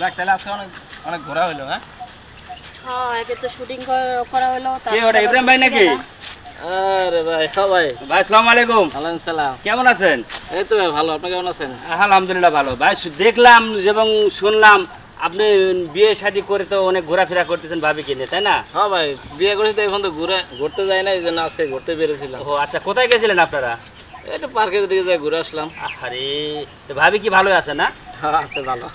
দেখ তাহলে আজকে অনেক অনেক ঘোরা হলো হ্যাঁ? হ্যাঁ একে তো শুটিং করা হলো কে ওটা ইব্রাহিম ভাই নাকি? আরে ভাই হ্যাঁ ভাই। ভাই আসসালামু আলাইকুম। সালাম কেমন আছেন? এই তো ভাই ভালো। আপনি কেমন আছেন? আলহামদুলিল্লাহ ভালো। ভাই দেখলাম এবং শুনলাম আপনি বিয়ে শাদী করে তো অনেক ঘোরাফেরা করতেছেন ভাবি কিনে তাই না? হ্যাঁ ভাই বিয়ে করেছি তো এখন তো ঘুরে ঘুরতে যাই না এই জন্য আজকে ঘুরতে বেরিয়েছিলাম। ও আচ্ছা কোথায় গেছিলেন আপনারা? একটু পার্কের দিকে যাই ঘুরে আসলাম। আরে ভাবি কি ভালো আছে না? হ্যাঁ আছে ভালো।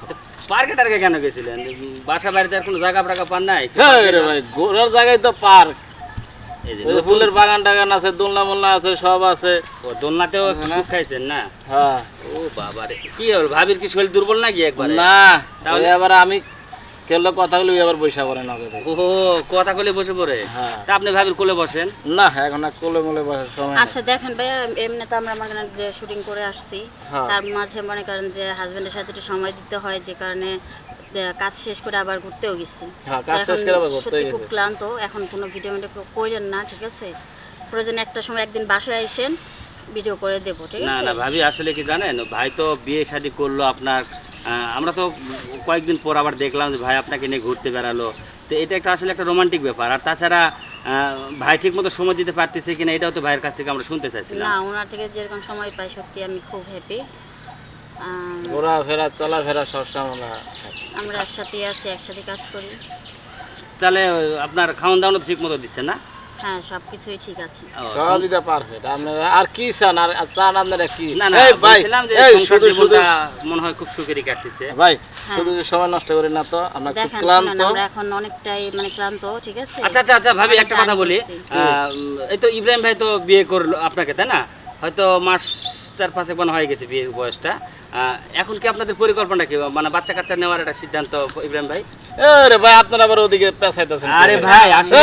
পার্কে টার্কে কেন গেছিলেন? বাসা বাড়িতে আর কোনো জায়গা ফাঁকা পান নাই? হ্যাঁ ভাই ঘোরার জায়গায় তো পার্ক। ফুলের বাগান টাগান আছে দোলনা মোলনা আছে সব আছে। ও দোলনাতেও খাইছেন না? হ্যাঁ। ও বাবা রে কি হবে ভাবির কি শরীর দুর্বল নাকি একবার? না তাহলে- এবার আমি কেলো কথা বলি এবার বৈশা পড়ে ও কথা কলে বসে পড়ে? হ্যাঁ। তা আপনি ভাবির কোলে বসেন? না এখন আর কোলে মোলে বসার সময় আচ্ছা দেখেন ভাইয়া এমনি তো আমরা মনে করেন যে শুটিং করে আসছি। হ্যাঁ। তার মাঝে মনে করেন যে হাজবেন্ডের সাথে একটু সময় দিতে হয় যে কারণে কাজ শেষ করে আবার ঘুরতেও গেছি। হ্যাঁ, কাজ শেষ করে আবার ঘুরতে সত্যি খুব ক্লান্ত এখন কোনো ভিডিও মিডিও করেন না ঠিক আছে? প্রয়োজনে একটা সময় একদিন বাসায় এসেন ভিডিও করে দেবো ঠিক না আছে? না ভাবি আসলে কি জানেন? ভাই তো বিয়ে শাদী করল আপনার আমরা তো কয়েকদিন পর আবার দেখলাম যে ভাই আপনাকে নিয়ে ঘুরতে বেড়ালো। তো এটা একটা আসলে একটা রোমান্টিক ব্যাপার। আর তাছাড়া ভাই ঠিক মতো সময় দিতে পারতেছে কিনা এটাও তো ভাইয়ের কাছ থেকে আমরা শুনতে চাইছিলাম। না ওনার থেকে যেরকম সময় পাই সত্যি আমি খুব হ্যাপি ঘোরা ফেরা চলাফেরা সব সময় আমরা একসাথে আছি একসাথে কাজ করি। তাহলে আপনার খাওয়ান দাওয়ানো ঠিক মতো দিচ্ছে না? হ্যাঁ সব ঠিক আছে। সবই তো পারফেক্ট। আপনারা আর কি চান? আর আর চান আপনারা কি? না না ভাই এই শুধু শুধু মনে হয় খুব সুখেরই কাটতেছে। ভাই হ্যাঁ। শুধু সময় নষ্ট করি না তো আমরা খুব ক্লান্ত। আমরা এখন অনেকটাই মানে ক্লান্ত ঠিক আছে? আচ্ছা আচ্ছা আচ্ছা ভাবি একটা কথা বলি। আহ, উম, এই তো ইব্রাহিম ভাই তো বিয়ে করল আপনাকে তাই না? হয়তো মাস চার পাঁচেক মনে হয়ে গেছে বিয়ের বয়সটা। এখন কি আপনাদের পরিকল্পনা কি? মানে বাচ্চা কাচ্চা নেওয়ার একটা সিদ্ধান্ত ইব্রাহিম ভাই? আরে ভাই আপনারা আবার ওদিকে পেছাইতেছেন আরে ভাই আসলে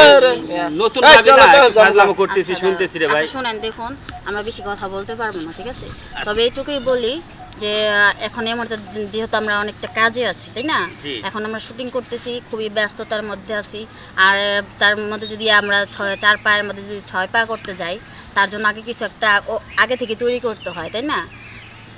নতুন না চলো, একটু চলো। ফাজলামো করতেছি আচ্ছা, শুনতেছি রে ভাই। আচ্ছা শুনেন দেখুন আমরা বেশি কথা বলতে পারব না ঠিক আছে? তবে এইটুকুই বলি যে এখন এই মুহূর্তে যেহেতু আমরা অনেকটা কাজে আছি তাই না? এখন আমরা শুটিং করতেছি খুবই ব্যস্ততার মধ্যে আছি। আর তার মধ্যে যদি আমরা ছয় চার পায়ের মধ্যে যদি ছয় পা করতে যাই তার জন্য আগে কিছু একটা আগে থেকে তৈরি করতে হয়, তাই না?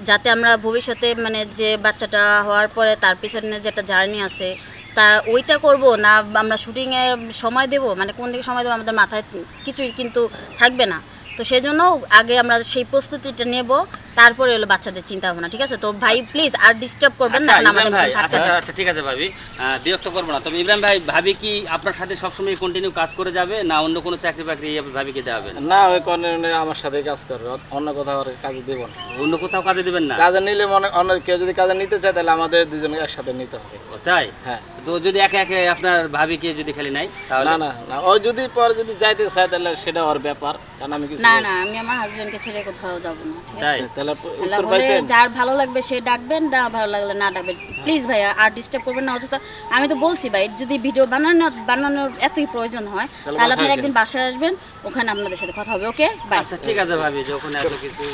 যাতে আমরা ভবিষ্যতে মানে যে বাচ্চাটা হওয়ার পরে তার পিছনে যে একটা জার্নি আছে, তা ওইটা করব না আমরা শুটিংয়ে সময় দেব? মানে কোন দিকে সময় দেবো? আমাদের মাথায় কিছুই কিন্তু থাকবে না। তো সেজন্য আগে আমরা সেই প্রস্তুতিটা নেব তারপরে হলো বাচ্চাদের চিন্তা ভাবনা ঠিক আছে? তো ভাই প্লিজ আর ডিস্টার্ব করবেন না আচ্ছা আমাদের আচ্ছা আচ্ছা আচ্ছা ঠিক আছে ভাবি। বিরক্ত করব না। তবে ইব্রাহিম ভাই ভাবি কি আপনার সাথে সবসময় কন্টিনিউ কাজ করে যাবে না অন্য কোনো চাকরি বাকরি ভাবিকে দেওয়া হবে? না না ওই কর্নে আমার সাথে কাজ করবে। অন্য কোথাও আর কাজে দেব না। অন্য কোথাও কাজে দেবেন না? কাজে নিলে মনে অন্য কেউ যদি কাজে নিতে চায় তাহলে আমাদের দুজনে একসাথে নিতে হবে। তাই? হ্যাঁ। তো যদি একে একে আপনার ভাবি ভাবিকে যদি খালি নাই তাহলে? না না না। ও যদি পরে যদি যাইতে চায় তাহলে সেটা ওর ব্যাপার। কারণ আমি কিছু না না আমি আমার হাজবেন্ডকে ছেড়ে কোথাও যাব না তাই? বলে যার ভালো লাগবে সে ডাকবেন না ভালো লাগলে না ডাকবেন। প্লিজ ভাইয়া আর ডিস্টার্ব করবেন না অযথা আমি তো বলছি ভাই যদি ভিডিও বানানো বানানোর এতই প্রয়োজন হয় তাহলে তাহলে আপনি একদিন বাসায় আসবেন ওখানে আপনাদের সাথে কথা হবে ওকে বাই আচ্ছা ঠিক আছে ভাবি যখন এত কিছু